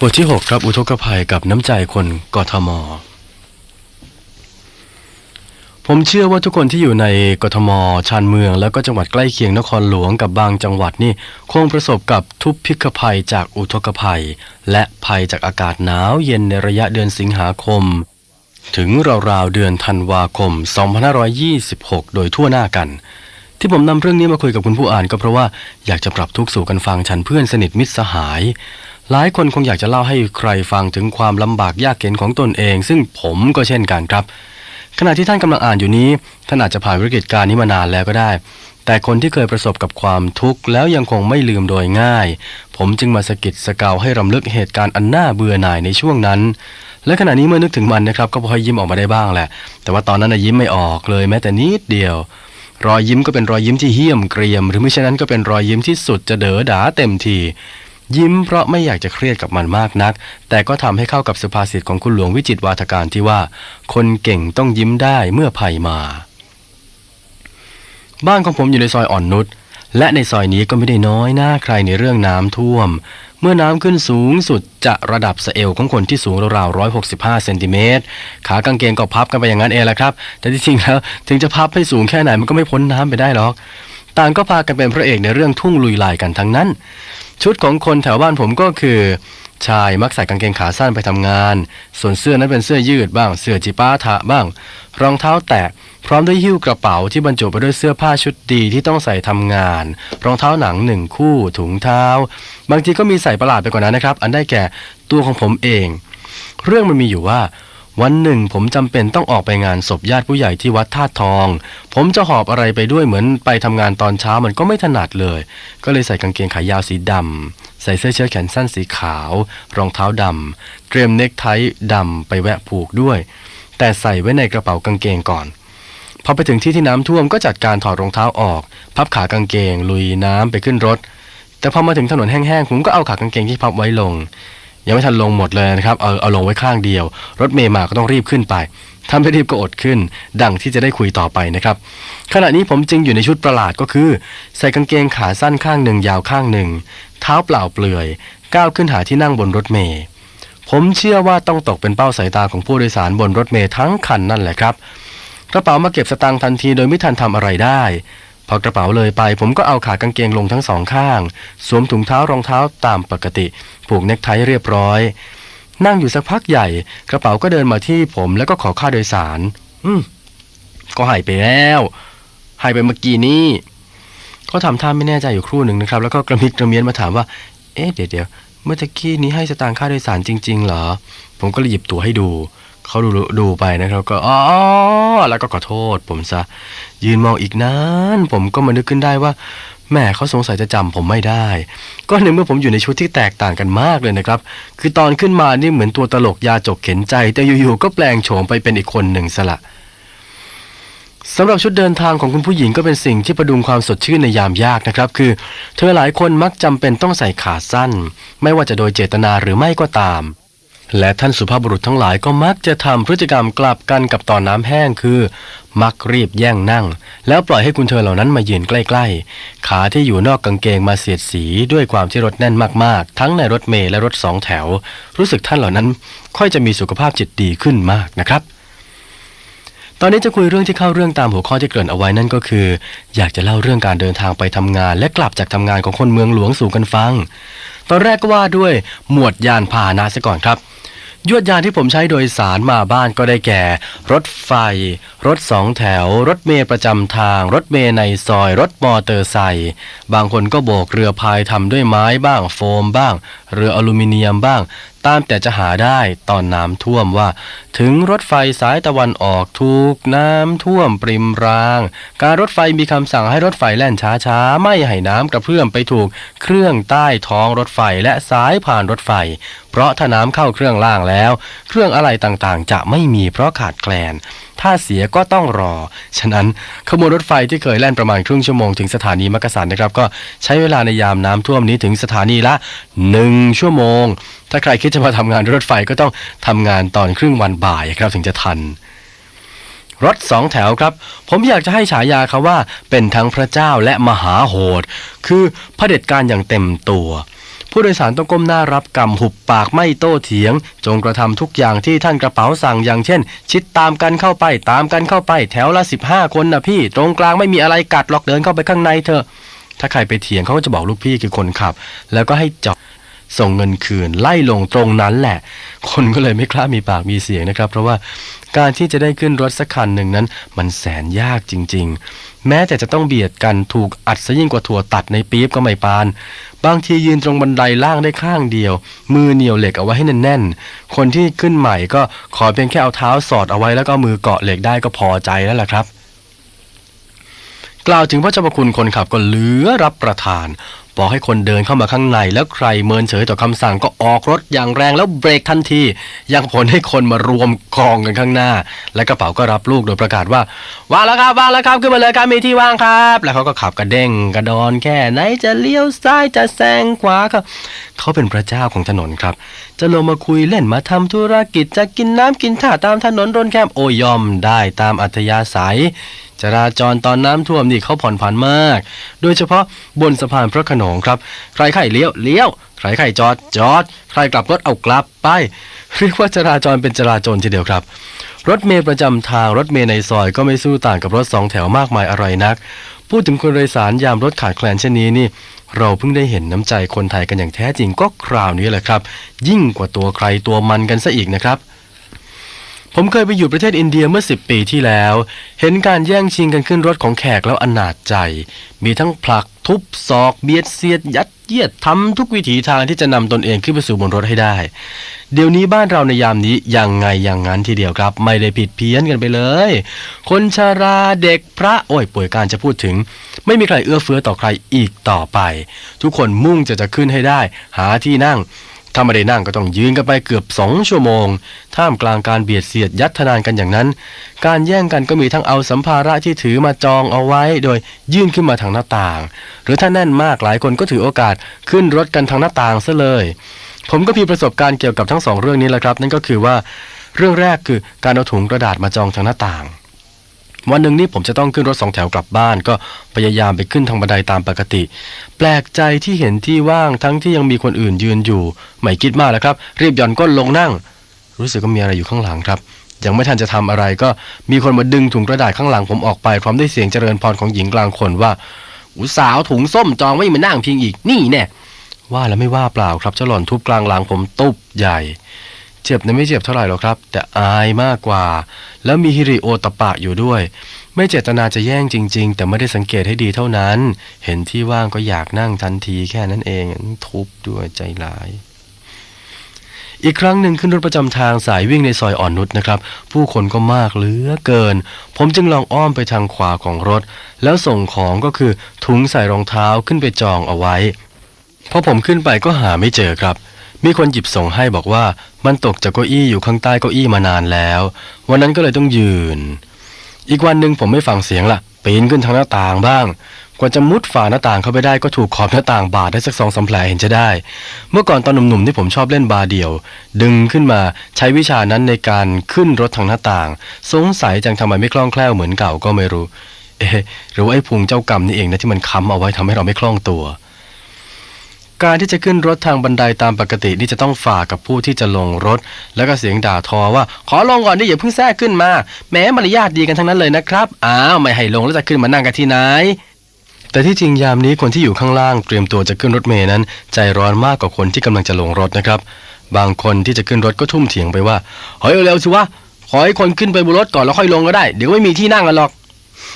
บทที่ 6 ครับ อุทกภัยกับน้ำใจคนกทม ผมเชื่อว่าทุกคนที่อยู่ในกทม ชานเมือง แล้วก็จังหวัดใกล้เคียงนครหลวงกับบางจังหวัดนี่คงประสบกับทุพพิกภัยจากอุทกภัย และภัยจากอากาศหนาวเย็นในระยะเดือนสิงหาคม ถึงราวๆเดือนธันวาคม 2526 โดยทั่วหน้ากันที่ผมนำเรื่องนี้มาคุยกับคุณผู้อ่านก็เพราะว่าอยากจะปรับทุกสู่กันฟังฉันเพื่อนสนิทมิตรสหาย หลายคนคงอยากจะเล่าให้ใครฟังถึงความลำบากยากเข็นของตนเอง ซึ่งผมก็เช่นกันครับ ขณะที่ท่านกำลังอ่านอยู่นี้ท่านอาจจะผ่านวิกฤตการณ์นี้มานานแล้วก็ได้ แต่คนที่เคยประสบกับความทุกข์แล้วยังคงไม่ลืมโดยง่าย ผมจึงมาสะกิดสะเกาให้รำลึกเหตุการณ์อันน่าเบื่อหน่ายในช่วงนั้น และขณะนี้เมื่อนึกถึงมันนะครับ ก็พอยิ้มออกมาได้บ้างแหละ แต่ว่าตอนนั้นยิ้มไม่ออกเลยแม้แต่นิดเดียวรอยยิ้มก็เป็นรอยยิ้มที่เหี้ยมเกรียม หรือไม่เช่นนั้นก็เป็นรอยยิ้มที่สุดจะเด๋อดาเต็มที ยิ้มเพราะไม่อยากจะเครียดกับมันมากนัก แต่ก็ทำให้เข้ากับสุภาษิตของคุณหลวงวิจิตวาทการที่ว่า คนเก่งต้องยิ้มได้เมื่อภัยมา บ้านของผมอยู่ในซอยอ่อนนุชและในซอยนี้ก็ไม่ได้น้อยหน้าใครในเรื่องน้ำท่วม เมื่อน้ำขึ้นสูงสุดจะระดับสเอวของคนที่สูงราวๆ 165 เซนติเมตร ขากางเกงก็พับกันไปอย่างนั้นเองแหละครับ แต่ที่จริงแล้วถึงจะพับให้สูงแค่ไหนมันก็ไม่พ้นน้ำไปได้หรอก ต่างก็พากันเป็นพระเอกในเรื่องทุ่งลุยลายกันทั้งนั้น ชุดของคนแถวบ้านผมก็คือ ชายมักใส่กางเกงขาสั้นไปทำงาน ส่วนเสื้อนั้นเป็นเสื้อยืดบ้าง เสื้อจิป้าถะบ้าง รองเท้าแตะพร้อมด้วยหิ้วกระเป๋าที่บรรจุไปด้วยเสื้อผ้าชุดดีที่ต้องใส่ทำงาน รองเท้าหนังหนึ่งคู่ถุงเท้า บางทีก็มีใส่ประหลาดไปกว่านั้นนะครับ อันได้แก่ตัวของผมเอง เรื่องมันมีอยู่ว่า วันหนึ่งผมจำเป็นต้องออกไปงานศพญาติผู้ใหญ่ที่วัดธาตุทอง ผมจะหอบอะไรไปด้วยเหมือนไปทำงานตอนเช้ามันก็ไม่ถนัดเลย ก็เลยใส่กางเกงขายาวสีดำใส่เสื้อเชิ้ตแขนสั้นสีขาว รองเท้าดำเตรียมเนคไทดำไปแวะผูกด้วย แต่ใส่ไว้ในกระเป๋ากางเกงก่อนพอไปถึงที่ที่น้ำท่วมก็จัดการถอดรองเท้าออก พับขากางเกง ลุยน้ำไปขึ้นรถ แต่พอมาถึงถนนแห้งๆผมก็เอาขากางเกงที่พับไว้ลง ยังไม่ทันลงหมดเลยนะครับ เอาเอาลงไว้ข้างเดียว รถเมย์มาก็ต้องรีบขึ้นไป ถ้าไม่รีบก็อดขึ้น ดังที่จะได้คุยต่อไปนะครับ ขณะนี้ผมจึงอยู่ในชุดประหลาดก็คือ ใส่กางเกงขาสั้นข้างหนึ่งยาวข้างหนึ่ง เท้าเปล่าเปลือย ก้าวขึ้นหาที่นั่งบนรถเมย์ ผมเชื่อว่าต้องตกเป็นเป้าสายตาของผู้โดยสารบนรถเมย์ทั้งคันนั่นแหละครับ กระเป๋ามาเก็บสตางค์ทันทีโดยไม่ทันทำอะไรได้ พอกระเป๋าเลยไป ผมก็เอาขากางเกงลงทั้งสองข้าง สวมถุงเท้ารองเท้าตามปกติ ผูกเน็กไทเรียบร้อย นั่งอยู่สักพักใหญ่ กระเป๋าก็เดินมาที่ผมแล้วก็ขอค่าโดยสาร อืมก็หายไปแล้วหายไปเมื่อกี้นี้ก็ทำท่าไม่แน่ใจอยู่ครู่หนึ่งนะครับ แล้วก็กระมิดกระเมียนมาถามว่า เอ๊ะเดี๋ยวเดี๋ยวเมื่อตะกี้นี้ให้สตางค์ค่าโดยสารจริง ๆ เหรอ ผมก็เลยหยิบตั๋วให้ดู เขาดูดูไปนะครับก็อ๋อแล้วก็ขอโทษ ผมซะ ยืนมองอีกนานผมก็มานึกขึ้นได้ว่าแม่เขาสงสัยจะจำผมไม่ได้ ก็ในเมื่อผมอยู่ในชุดที่แตกต่างกันมากเลยนะครับ คือตอนขึ้นมานี่เหมือนตัวตลกยาจกเข็นใจ แต่อยู่ๆก็แปลงโฉมไปเป็นอีกคนหนึ่งซะละสำหรับชุดเดินทางของคุณผู้หญิงก็เป็นสิ่งที่ประดุงความสดชื่นในยามยากนะครับ คือ เธอหลายคนมักจำเป็นต้องใส่ขาสั้น ไม่ว่าจะโดยเจตนาหรือไม่ก็ตาม และท่านสุภาพบุรุษทั้งหลายก็มักจะทำพฤติกรรมกลับกันกับตอนน้ำแห้งคือ มักรีบแย่งนั่ง แล้วปล่อยให้คุณเธอเหล่านั้นมายืนใกล้ ๆ ขาที่อยู่นอกกางเกงมาเสียดสีด้วยความที่รถแน่นมากๆ ทั้งในรถเมล์และรถสองแถว รู้สึกท่านเหล่านั้น ค่อยจะมีสุขภาพจิตดีขึ้นมากนะครับตอนนี้จะคุยเรื่องที่เข้าเรื่องตามหัวข้อที่เกริ่นเอาไว้นั่นก็คือ อยากจะเล่าเรื่องการเดินทางไปทำงาน และกลับจากทำงานของคนเมืองหลวงสู่กันฟัง ตอนแรกก็ว่าด้วยหมวดยานพาหนะซะก่อนครับ ยวดยานที่ผมใช้โดยสารมาบ้านก็ได้แก่ รถไฟ รถสองแถว รถเมย์ประจำทาง รถเมย์ในซอย รถมอเตอร์ไซค์บางคนก็โบกเรือพายทำด้วยไม้บ้าง โฟมบ้าง เรืออลูมิเนียมบ้าง ตามแต่จะหาได้ตอนน้ำท่วมว่า ถึงรถไฟสายตะวันออกถูกน้ำท่วมปริมราง การรถไฟมีคำสั่งให้รถไฟแล่นช้าๆ ไม่ให้น้ำกระเพื่อมไปถูกเครื่องใต้ท้องรถไฟและสายผ่านรถไฟ เพราะถ้าน้ำเข้าเครื่องล่างแล้ว เครื่องอะไรต่างๆ จะไม่มีเพราะขาดแคลน ถ้าเสียก็ต้องรอ ฉะนั้นขบวนรถไฟที่เคยแล่นประมาณครึ่งชั่วโมงถึงสถานีมักกะสันนะครับ ก็ใช้เวลาในยามน้ำท่วมนี้ถึงสถานีละหนึ่งชั่วโมง ถ้าใครคิดจะมาทำงานรถไฟก็ต้องทำงานตอนครึ่งวันบ่ายครับถึงจะทันรถสองแถวครับ ผมอยากจะให้ฉายาเขาว่าเป็นทั้งพระเจ้าและมหาโหด คือเผด็จการอย่างเต็มตัว ผู้โดยสารต้องก้มหน้ารับกรรมหุบปากไม่โต้เถียง จงกระทำทุกอย่างที่ท่านกระเป๋าสั่งอย่างเช่น ชิดตามกันเข้าไปตามกันเข้าไปแถวละ 15 คนนะพี่ ตรงกลางไม่มีอะไรกัดหรอกเดินเข้าไปข้างในเถอะ ถ้าใครไปเถียงเขาก็จะบอกลูกพี่คือคนขับ แล้วก็ให้จอดส่งเงินคืนไล่ลงตรงนั้นแหละ คนก็เลยไม่กล้ามีปากมีเสียงนะครับ เพราะว่าการที่จะได้ขึ้นรถสักคันหนึ่งนั้น มันแสนยากจริง ๆ แม้แต่จะต้องเบียดกันถูกอัดซะยิ่งกว่าถั่วตัดในปี๊บก็ไม่ปาน บางทียืนตรงบันไดล่างได้ข้างเดียว มือเหนียวเหล็กเอาไว้ให้แน่นๆ คนที่ขึ้นใหม่ก็ขอเพียงแค่เอาเท้าสอดเอาไว้แล้วก็มือเกาะเหล็กได้ก็พอใจแล้วล่ะครับ กล่าวถึงพระเจ้าพระคุณคนขับก็เหลือรับประทาน บอกให้คนเดินเข้ามาข้างในแล้วใครเมินเฉยต่อคำสั่งก็ออกรถอย่างแรงแล้วเบรกทันที ยังผลให้คนมารวมกองกันข้างหน้า และกระเป๋าก็รับลูกโดยประกาศว่าว่างแล้วครับว่างแล้วครับขึ้นมาเลยครับมีที่ว่างครับ แล้วเขาก็ขับกระเด้งกระดอนแค่ไหนจะเลี้ยวซ้ายจะแซงขวาครับเขาเป็นพระเจ้าของถนนครับ จะลงมาคุยเล่นมาทำธุรกิจจะกินน้ำกินท่าตามถนนรนแคมโอยอมได้ตามอัธยาศัย จราจรตอนน้ำท่วมนี่เขาผ่อนผันมาก โดยเฉพาะบนสะพานพระขนงครับ ใครใครเลี้ยวเลี้ยว ใครใครจอดจอด ใครกลับรถเอากลับไป เรียกว่าจราจรเป็นจราจรทีเดียวครับ รถเมล์ประจำทางรถเมล์ในซอยก็ไม่สู้ต่างกับรถสองแถวมากมายอะไรนัก พูดถึงคนโดยสารยามรถขาดแคลนเช่นนี้นี่ เราเพิ่งได้เห็นน้ำใจคนไทยกันอย่างแท้จริงก็คราวนี้แหละครับ ยิ่งกว่าตัวใครตัวมันกันซะอีกนะครับ ผมเคยไปอยู่ประเทศอินเดียเมื่อ10ปีที่แล้ว เห็นการแย่งชิงกันขึ้นรถของแขกแล้วอนาจใจ มีทั้งผลักทุบศอกเบียดเสียด ยัดเยียดทำทุกวิถีทางที่จะนำตนเองขึ้นไปสู่บนรถให้ได้ เดี๋ยวนี้บ้านเราในยามนี้ยังไงอย่างนั้นทีเดียวครับ ไม่ได้ผิดเพี้ยนกันไปเลย คนชาราเด็กพระโอ้ยป่วยการจะพูดถึง ไม่มีใครเอื้อเฟื้อต่อใครอีกต่อไป ทุกคนมุ่งจะจะขึ้นให้ได้ หาที่นั่ง ถ้าไม่ได้นั่งก็ต้องยืนกันไปเกือบสองชั่วโมง ท่ามกลางการเบียดเสียดยัดทนานกันอย่างนั้น การแย่งกันก็มีทั้งเอาสัมภาระที่ถือมาจองเอาไว้ โดยยื่นขึ้นมาทางหน้าต่าง หรือถ้าแน่นมากหลายคนก็ถือโอกาสขึ้นรถกันทางหน้าต่างซะเลย ผมก็มีประสบการณ์เกี่ยวกับทั้งสองเรื่องนี้แหละครับ นั่นก็คือว่าเรื่องแรกคือการเอาถุงกระดาษมาจองทางหน้าต่าง วันหนึ่งนี่ผมจะต้องขึ้นรถสองแถวกลับบ้าน ก็พยายามไปขึ้นทางบันไดตามปกติ แปลกใจที่เห็นที่ว่างทั้งที่ยังมีคนอื่นยืนอยู่ ไม่คิดมากแล้วครับ รีบหย่อนก้นลงนั่ง รู้สึกว่ามีอะไรอยู่ข้างหลังครับ ยังไม่ทันจะทำอะไรก็มีคนมาดึงถุงกระดาษข้างหลังผมออกไป พร้อมด้วยเสียงเจริญพรของหญิงกลางคนว่าอุสาวถุงส้มจองไว้มานั่งพิงอีกนี่แน่ว่าแล้วไม่ว่าเปล่าครับเจ้าหล่อนทุบกลางหลังผมตุบใหญ่ เจ็บนะไม่เจ็บเท่าไหร่หรอกครับ แต่อายมากกว่า แล้วมีฮิริโอตปะอยู่ด้วย ไม่เจตนาจะแย่งจริง ๆ แต่ไม่ได้สังเกตให้ดีเท่านั้น เห็นที่ว่างก็อยากนั่งทันทีแค่นั้นเองทุบด้วยใจร้ายอีกครั้งหนึ่งขึ้นรถประจำทางสายวิ่งในซอยอ่อนนุชนะครับ ผู้คนก็มากเหลือเกิน ผมจึงลองอ้อมไปทางขวาของรถ แล้วส่งของก็คือถุงใส่รองเท้าขึ้นไปจองเอาไว้พอผมขึ้นไปก็หาไม่เจอครับ มีคนหยิบส่งให้บอกว่ามันตกจากเก้าอี้อยู่ข้างใต้เก้าอี้มานานแล้ว วันนั้นก็เลยต้องยืน อีกวันหนึ่งผมไม่ฟังเสียงละปีนขึ้นทางหน้าต่างบ้าง กว่าจะมุดฝ่าหน้าต่างเข้าไปได้ก็ถูกขอบหน้าต่างบาดได้สักสองสาแผลเห็นจะได้ เมื่อก่อนตอนหนุ่มๆที่ผมชอบเล่นบาเดี่ยว ดึงขึ้นมาใช้วิชานั้นในการขึ้นรถทางหน้าต่าง สงสัยจังทำไมไม่คล่องแคล่วเหมือนเก่าก็ไม่รู้ เอ๊หรือว่าไอ้พุงเจ้ากรรมนี่เองนะที่มันค้ำเอาไว้ทำให้เราไม่คล่องตัว การที่จะขึ้นรถทางบันไดตามปกตินี่จะต้องฝ่ากับผู้ที่จะลงรถ แล้วก็เสียงด่าทอว่า ขอลงก่อนดิอย่าเพิ่งแทรกขึ้นมา แม้มารยาทดีกันทั้งนั้นเลยนะครับอ้าวไม่ให้ลงแล้วจะขึ้นมานั่งกันที่ไหนแต่ที่จริงยามนี้คนที่อยู่ข้างล่างเตรียมตัวจะขึ้นรถเมล์นั้น ใจร้อนมากกว่าคนที่กำลังจะลงรถนะครับ บางคนที่จะขึ้นรถก็ทุ่มเถียงไปว่าเฮ้ยเร็วสิวะขอให้คนขึ้นไปบนรถก่อนแล้วค่อยลงก็ได้ เดี๋ยวไม่มีที่นั่งกันหรอก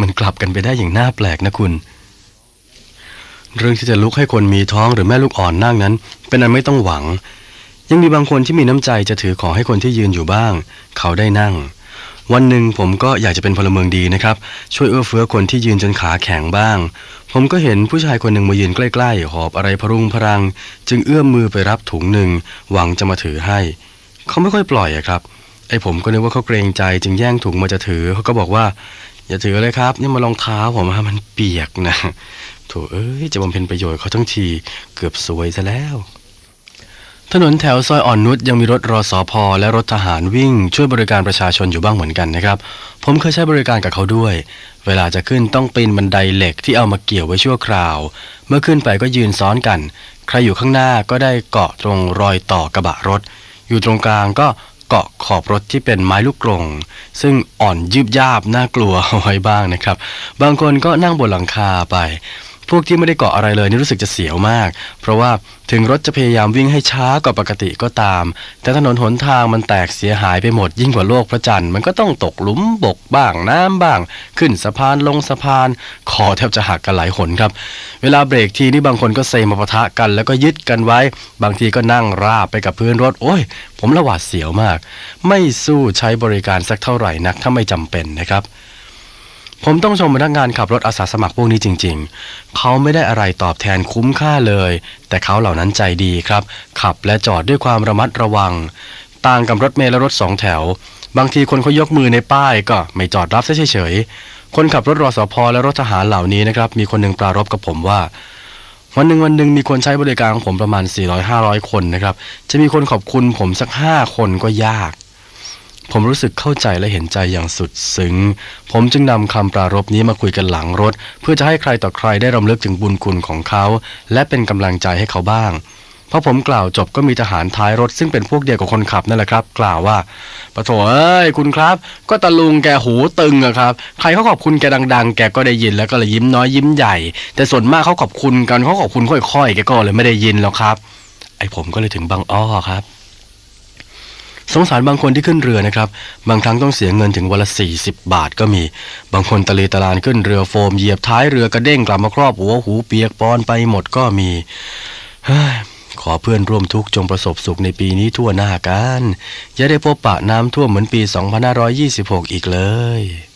มันกลับกันไปได้อย่างน่าแปลกนะคุณ เรื่องที่จะลุกให้คนมีท้องหรือแม่ลูกอ่อนนั่งนั้น เป็นอันไม่ต้องหวัง ยังมีบางคนที่มีน้ำใจจะถือของให้คนที่ยืนอยู่บ้าง เขาได้นั่ง วันหนึ่งผมก็อยากจะเป็นพลเมืองดีนะครับ ช่วยเอื้อเฟื้อคนที่ยืนจนขาแข็งบ้าง ผมก็เห็นผู้ชายคนหนึ่งมายืนใกล้ๆ หอบอะไรพรุงพรัง จึงเอื้อมมือไปรับถุงหนึ่งหวังจะมาถือให้ เขาไม่ค่อยปล่อยอะครับไอ้ผมก็นึกว่าเขาเกรงใจจึงแย่งถุงมาจะถือเขาก็บอกว่า อย่าถือเลยครับ นี่มารองเท้าผมอะมันเปียกนะโถเอ้ยจะบำเพ็ญประโยชน์เขาทั้งทีเกือบสวยซะแล้ว ถนนแถวซอยอ่อนนุชยังมีรถรอสอพอและรถทหารวิ่ง ช่วยบริการประชาชนอยู่บ้างเหมือนกันนะครับ ผมเคยใช้บริการกับเขาด้วย เวลาจะขึ้นต้องปีนบันไดเหล็กที่เอามาเกี่ยวไว้ชั่วคราว เมื่อขึ้นไปก็ยืนซ้อนกันใใครอยู่ข้างหน้าก็ได้เกาะตรงรอยต่อกระบะรถ อยู่ตรงกลางก็ เกาะขอบรถที่เป็นไม้ลูกกรงซึ่งอ่อนยืบยาบน่ากลัวเอาไว้บ้างนะครับ บางคนก็นั่งบนหลังคาไป พวกที่ไม่ได้เกาะอะไรเลยนี่รู้สึกจะเสียวมาก เพราะว่าถึงรถจะพยายามวิ่งให้ช้ากว่าปกติก็ตาม แต่ถนนหนทางมันแตกเสียหายไปหมดยิ่งกว่าโลกพระจันทร์มันก็ต้องตกหลุมบกบ้างน้ำบ้าง ขึ้นสะพานลงสะพาน อแทบจะหักกันหลายหนครับ เวลาเบรกทีนี่บางคนก็เซมาปะทะกันแล้วก็ยึดกันไว้ บางทีก็นั่งราบไปกับพื้นรถ โอ้ย ผมละหวาดเสียวมาก ไม่สู้ใช้บริการสักเท่าไหร่นักถ้าไม่จำเป็นนะครับผมต้องชมพนักงานขับรถอาสาสมัครพวกนี้จริงๆ เขาไม่ได้อะไรตอบแทนคุ้มค่าเลย แต่เขาเหล่านั้นใจดีครับ ขับและจอดด้วยความระมัดระวัง ต่างกับรถเมล์และรถสองแถว บางทีคนเขายกมือในป้ายก็ไม่จอดรับเฉยๆ คนขับรถรอสพและรถทหารเหล่านี้นะครับมีคนหนึ่งปรารบกับผมว่า วันหนึ่งวันหนึ่งมีคนใช้บริการของผมประมาณ 400-500 คนนะครับ จะมีคนขอบคุณผมสัก 5 คนก็ยาก ผมรู้สึกเข้าใจและเห็นใจอย่างสุดซึ้ง ผมจึงนำคำปรารบนี้มาคุยกันหลังรถ เพื่อจะให้ใครต่อใครได้รำลึกถึงบุญคุณของเขา และเป็นกำลังใจให้เขาบ้าง พอผมกล่าวจบก็มีทหารท้ายรถซึ่งเป็นพวกเดียวกับคนขับนั่นแหละครับ กล่าวว่าปะโถเอ้ยคุณครับ ก็ตะลุงแกหูตึงอะครับใครเขาขอบคุณแกดัง ๆ แกก็ได้ยินแล้วก็เลยยิ้มน้อยยิ้มใหญ่ แต่ส่วนมากเขาขอบคุณกันเขาขอบคุณค่อยๆแกก็เลยไม่ได้ยินหรอกครับ ไอผมก็เลยถึงบางอ้อครับสงสารบางคนที่ขึ้นเรือนะครับ บางครั้งต้องเสียเงินถึงวันละ 40 บาทก็มี บางคนตะเลตะลานขึ้นเรือโฟมเหยียบท้ายเรือ กระเด้งกลับมาครอบหัวหูเปียกปอนไปหมดก็มีเฮ้ย ขอเพื่อนร่วมทุกข์จงประสบสุขในปีนี้ทั่วหน้ากันอย่าได้พบปะน้ำท่วมเหมือนปี 2526 อีกเลย